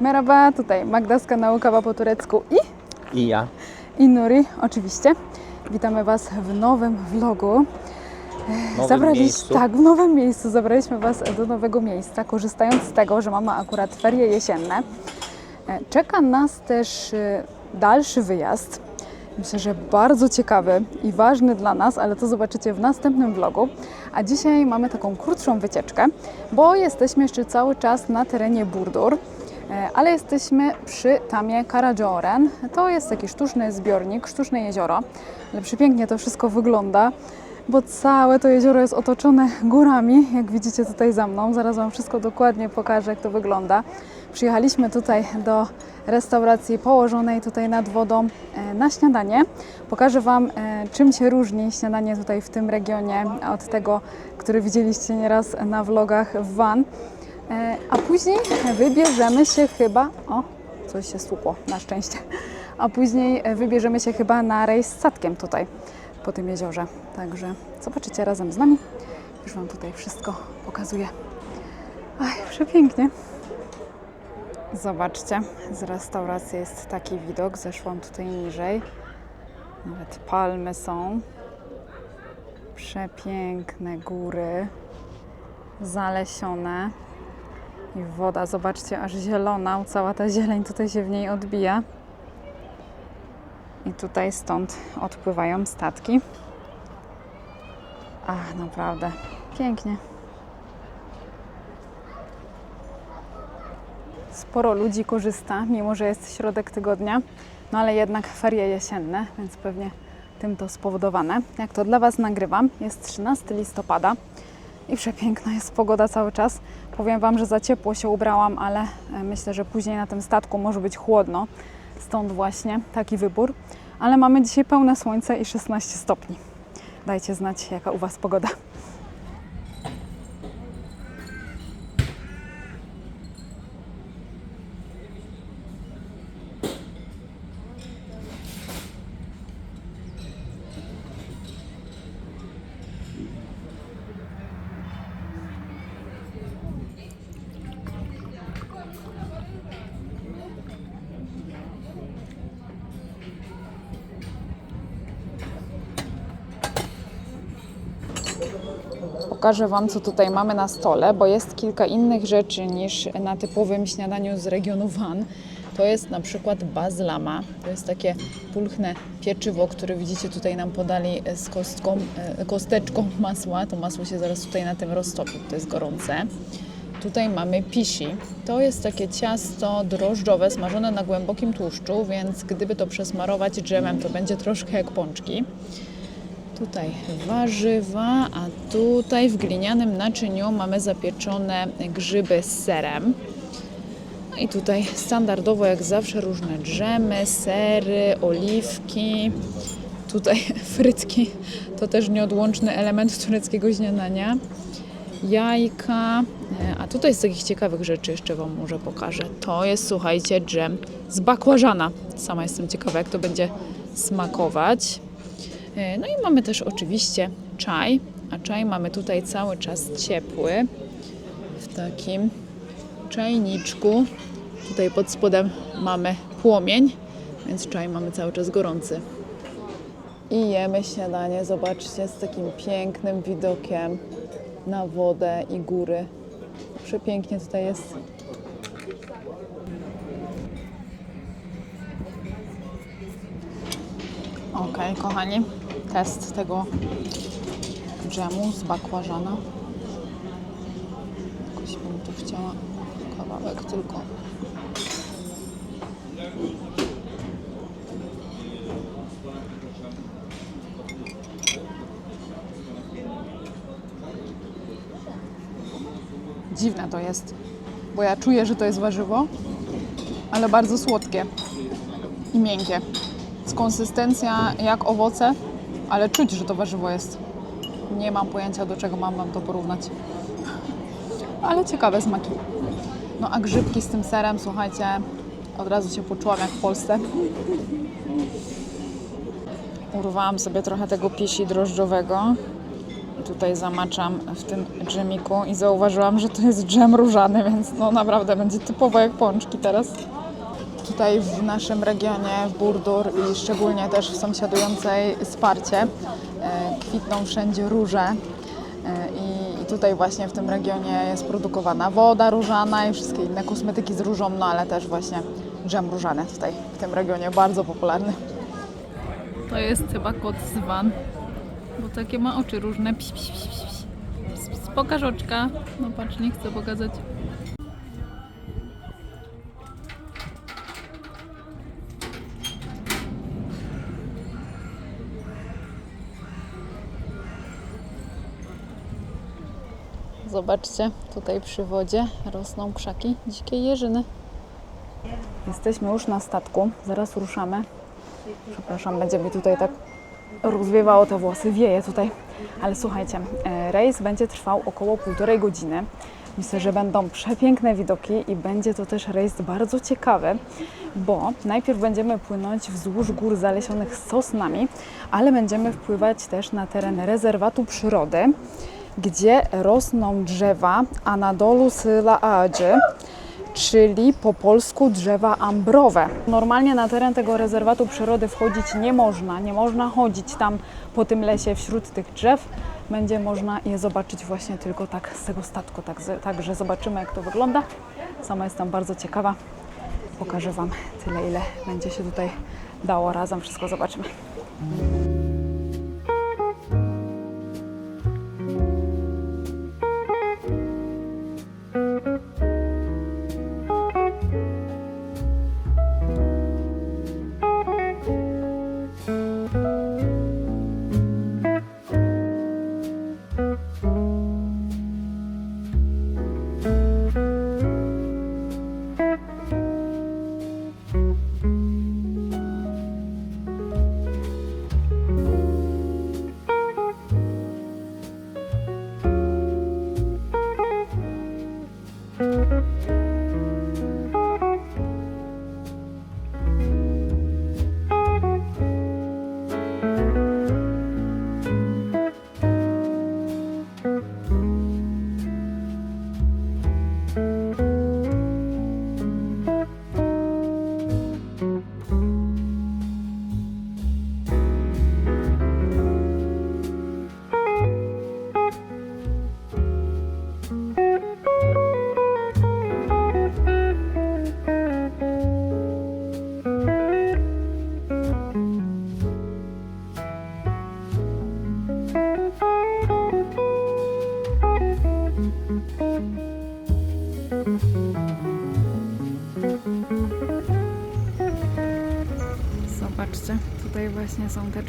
Merhaba, tutaj Magda z kanału Kawa po turecku i, I ja. i Nuri, oczywiście. Witamy Was w nowym vlogu. Nowym Zabraliśmy, miejscu. tak, w nowym miejscu. Zabraliśmy Was do nowego miejsca, korzystając z tego, że mamy akurat ferie jesienne. E, Czeka nas też e, dalszy wyjazd. Myślę, że bardzo ciekawy i ważny dla nas, ale to zobaczycie w następnym vlogu. A dzisiaj mamy taką krótszą wycieczkę, bo jesteśmy jeszcze cały czas na terenie Burdur. E, Ale jesteśmy przy Tamie Karadziorem. To jest taki sztuczny zbiornik, sztuczne jezioro. Ale przepięknie to wszystko wygląda, bo całe to jezioro jest otoczone górami, jak widzicie tutaj za mną. Zaraz Wam wszystko dokładnie pokażę, jak to wygląda. Przyjechaliśmy tutaj do restauracji położonej tutaj nad wodą e, na śniadanie. Pokażę Wam, e, czym się różni śniadanie tutaj w tym regionie od tego, który widzieliście nieraz na vlogach w Van. E, A później wybierzemy się chyba. O, coś się słupło, na szczęście. A później e, wybierzemy się chyba na rejs statkiem tutaj po tym jeziorze. Także zobaczycie razem z nami. Już Wam tutaj wszystko pokazuję. Ach, przepięknie. Zobaczcie, z restauracji jest taki widok. Zeszłam tutaj niżej. Nawet palmy są. Przepiękne góry. Zalesione. I woda, zobaczcie, aż zielona. Cała ta zieleń tutaj się w niej odbija. I tutaj stąd odpływają statki. Ach, naprawdę pięknie. Sporo ludzi korzysta, mimo że jest środek tygodnia, no ale jednak ferie jesienne, więc pewnie tym to spowodowane. Jak to dla Was nagrywam, jest 13 listopada i przepiękna jest pogoda cały czas. Powiem Wam, że za ciepło się ubrałam, ale e, myślę, że później na tym statku może być chłodno. Stąd właśnie taki wybór. Ale mamy dzisiaj pełne słońce i 16 stopni. Dajcie znać, jaka u Was pogoda. Pokażę Wam, co tutaj mamy na stole, bo jest kilka innych rzeczy niż na typowym śniadaniu z regionu Van. To jest na przykład bazlama. To jest takie pulchne pieczywo, które widzicie tutaj nam podali z kostką, e, kosteczką masła. To masło się zaraz tutaj na tym roztopi, to jest gorące. Tutaj mamy pisi. To jest takie ciasto drożdżowe smażone na głębokim tłuszczu, więc gdyby to przesmarować dżemem, to będzie troszkę jak pączki. Tutaj warzywa, a tutaj w glinianym naczyniu mamy zapieczone grzyby z serem. No i tutaj standardowo jak zawsze różne dżemy, sery, oliwki. Tutaj frytki to też nieodłączny element tureckiego śniadania. Jajka, e, a tutaj z takich ciekawych rzeczy jeszcze Wam może pokażę. To jest, słuchajcie, dżem z bakłażana. Sama jestem ciekawa, jak to będzie smakować. E, No i mamy też oczywiście czaj, a czaj mamy tutaj cały czas ciepły w takim czajniczku. Tutaj pod spodem mamy płomień, więc czaj mamy cały czas gorący. I jemy śniadanie, zobaczcie, z takim pięknym widokiem na wodę i góry. Przepięknie tutaj jest. Ok, kochani, test tego dżemu z bakłażana. Jakoś bym tu chciała kawałek tylko. Dziwne to jest, bo ja czuję, że to jest warzywo, ale bardzo słodkie i miękkie. Z konsystencja jak owoce, ale czuć, że to warzywo jest. Nie mam pojęcia, do czego mam Wam to porównać. Ale ciekawe smaki. No a grzybki z tym serem, słuchajcie, od razu się poczułam jak w Polsce. Urwałam sobie trochę tego pisi drożdżowego. tutaj zamaczam w tym dżemiku i zauważyłam, że to jest dżem różany, więc no naprawdę będzie typowo jak pączki teraz. Tutaj w naszym regionie, w Burdur i szczególnie też w sąsiadującej Sparcie e, kwitną wszędzie róże E, i, tutaj właśnie w tym regionie jest produkowana woda różana i wszystkie inne kosmetyki z różą, no ale też właśnie dżem różany tutaj w tym regionie bardzo popularny. To jest chyba kot z van, bo takie ma oczy różne. Pś, pś, pś, pś, pś. Ps, ps, Pokaż oczka. No patrz, nie chcę pokazać. Zobaczcie, tutaj przy wodzie rosną krzaki dzikiej jeżyny. Jesteśmy już na statku, zaraz ruszamy. Przepraszam, będzie mi tutaj tak rozwiewało te włosy, wieje tutaj. Ale słuchajcie, e, rejs będzie trwał około półtorej godziny. Myślę, że będą przepiękne widoki i będzie to też rejs bardzo ciekawy, bo najpierw będziemy płynąć wzdłuż gór zalesionych sosnami, ale będziemy wpływać też na teren rezerwatu przyrody, gdzie rosną drzewa Anadolu Syla Adży, czyli po polsku drzewa ambrowe. Normalnie na teren tego rezerwatu przyrody wchodzić nie można, nie można chodzić tam po tym lesie wśród tych drzew. Będzie można je zobaczyć właśnie tylko tak z tego statku, tak, także zobaczymy jak to wygląda. Sama jestem bardzo ciekawa. Pokażę Wam tyle, ile będzie się tutaj dało razem. Wszystko zobaczymy.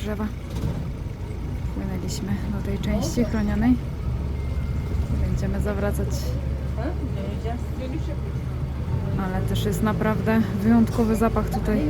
drzewa. Płynęliśmy do tej części chronionej. Będziemy zawracać. Ale też jest naprawdę wyjątkowy zapach tutaj.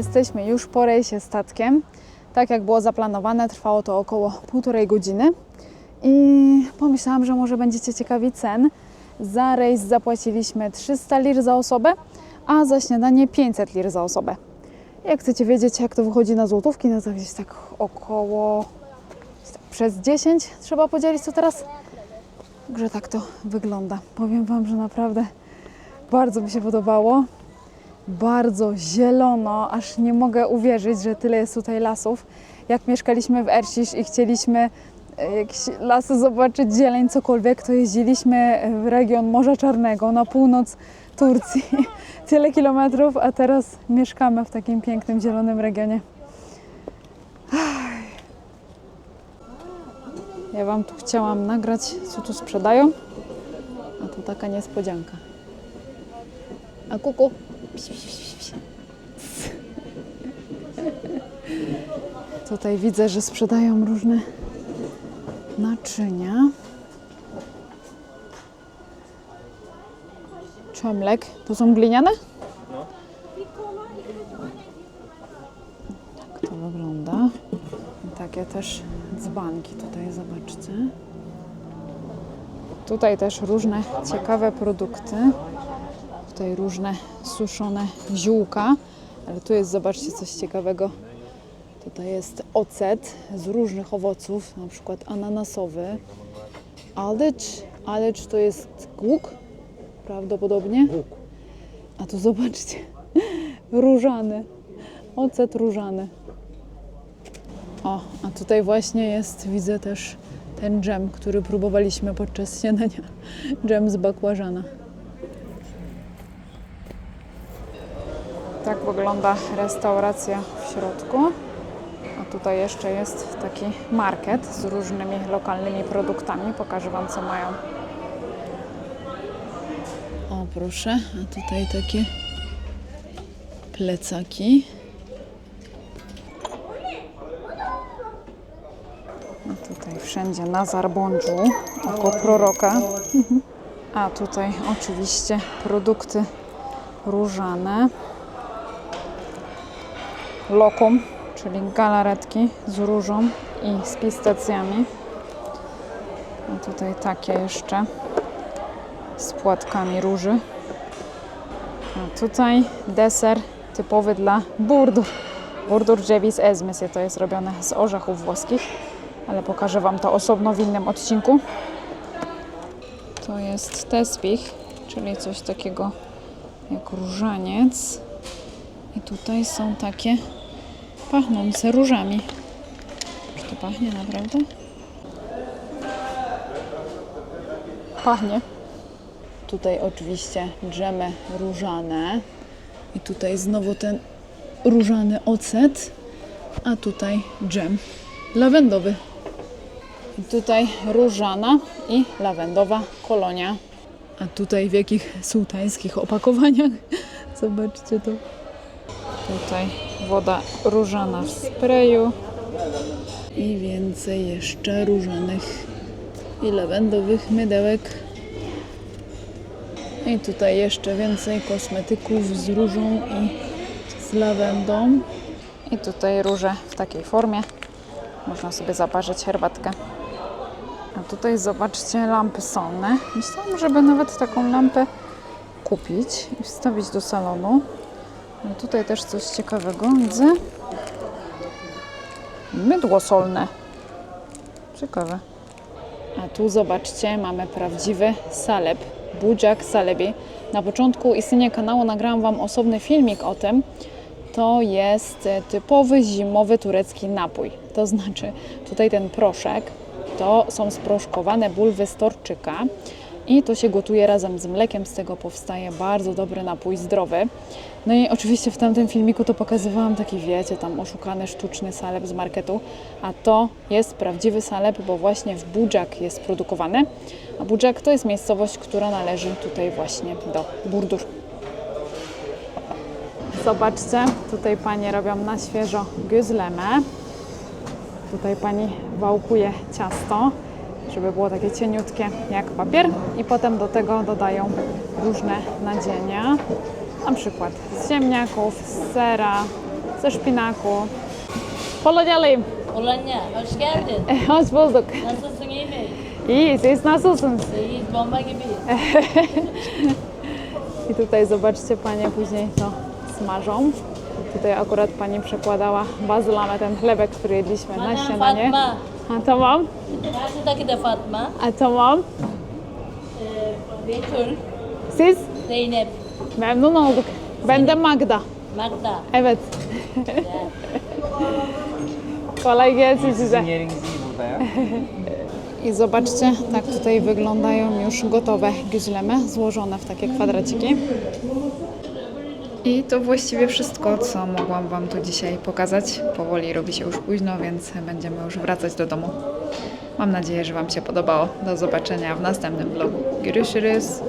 Jesteśmy już po rejsie statkiem. Tak jak było zaplanowane, trwało to około półtorej godziny. I pomyślałam, że może będziecie ciekawi cen. Za rejs zapłaciliśmy 300 lir za osobę, a za śniadanie 500 lir za osobę. Jak chcecie wiedzieć, jak to wychodzi na złotówki, no to gdzieś tak około przez 10 trzeba podzielić to teraz. Także tak to wygląda. Powiem Wam, że naprawdę bardzo mi się podobało bardzo zielono, aż nie mogę uwierzyć, że tyle jest tutaj lasów. Jak mieszkaliśmy w Ercisz i chcieliśmy e, jakieś lasy zobaczyć, zieleń, cokolwiek, to jeździliśmy w region Morza Czarnego, na północ Turcji. Tyle kilometrów, a teraz mieszkamy w takim pięknym, zielonym regionie. Ja Wam tu chciałam nagrać, co tu sprzedają, a to taka niespodzianka. A kuku? Tutaj widzę, że sprzedają różne naczynia. Czemlek. To są gliniane? Tak to wygląda. I takie też dzbanki tutaj, zobaczcie. Tutaj też różne ciekawe produkty. Tutaj różne suszone ziółka. Ale tu jest, zobaczcie, coś ciekawego. Tutaj jest ocet z różnych owoców, na przykład ananasowy. Aldycz. Aldycz to jest łuk, prawdopodobnie. A tu zobaczcie, różany. Ocet różany. O, a tutaj właśnie jest, widzę też ten dżem, który próbowaliśmy podczas śniadania. Dżem z bakłażana. Tak wygląda restauracja w środku. A tutaj jeszcze jest taki market z różnymi lokalnymi produktami. Pokażę Wam, co mają. O, proszę, a tutaj takie plecaki. A tutaj wszędzie Nazar Bądżu, oko proroka. A tutaj oczywiście produkty różane. Lokum, czyli galaretki z różą i z pistacjami. A tutaj takie jeszcze z płatkami róży. A tutaj deser typowy dla burdur. Burdur Jevis Esmys, to jest robione z orzechów włoskich, ale pokażę Wam to osobno w innym odcinku. To jest tespich, czyli coś takiego jak różaniec. I tutaj są takie pachnące różami. Czy to pachnie naprawdę? Pachnie. Tutaj oczywiście dżemy różane. I tutaj znowu ten różany ocet. A tutaj dżem lawendowy. I tutaj różana i lawendowa kolonia. A tutaj w jakich sułtańskich opakowaniach. Zobaczcie to. Tutaj woda różana w sprayu. I więcej jeszcze różanych i lawendowych mydełek. I tutaj jeszcze więcej kosmetyków z różą i z lawendą. I tutaj róże w takiej formie. Można sobie zaparzyć herbatkę. A tutaj zobaczcie lampy solne. Myślałam, żeby nawet taką lampę kupić i wstawić do salonu. Ale tutaj też coś ciekawego widzę. Mydło solne. Ciekawe. A tu zobaczcie, mamy prawdziwy salep, budziak salebi. Na początku istnienia kanału nagrałam Wam osobny filmik o tym. To jest typowy zimowy turecki napój. To znaczy, tutaj ten proszek to są sproszkowane bulwy z torczyka i to się gotuje razem z mlekiem. Z tego powstaje bardzo dobry napój zdrowy. No i oczywiście w tamtym filmiku to pokazywałam taki, wiecie, tam oszukany sztuczny salep z marketu, a to jest prawdziwy salep, bo właśnie w Budżak jest produkowany. A Budżak to jest miejscowość, która należy tutaj właśnie do Burdur. Zobaczcie, tutaj panie robią na świeżo gözleme. Tutaj pani wałkuje ciasto, żeby było takie cieniutkie jak papier i potem do tego dodają różne nadzienia, na przykład z ziemniaków, z sera, ze szpinaku. Polonialim, Olonya, hoş geldin. hoş bulduk. Nasılsın, iyi mi? İyi, siz nasılsınız? İyi, bomba gibi. I tutaj zobaczcie, panie później to smażą. Tutaj akurat pani przekładała bazylamę, ten chlebek, który jedliśmy na śniadanie. Fatma. A to mam? Karşıdaki de Fatma. A to mam? Ee, Betül, Siz? Zeynep, Memnun olduk. Ben de Magda. Magda. Evet. Kolay gelsin size. Yeriniz iyi burada ya. I zobaczcie, tak tutaj wyglądają już gotowe güzleme, złożone w takie kwadraciki. I to właściwie wszystko, co mogłam Wam tu dzisiaj pokazać. Powoli robi się już późno, więc będziemy już wracać do domu. Mam nadzieję, że Wam się podobało. Do zobaczenia w następnym vlogu. Görüşürüz.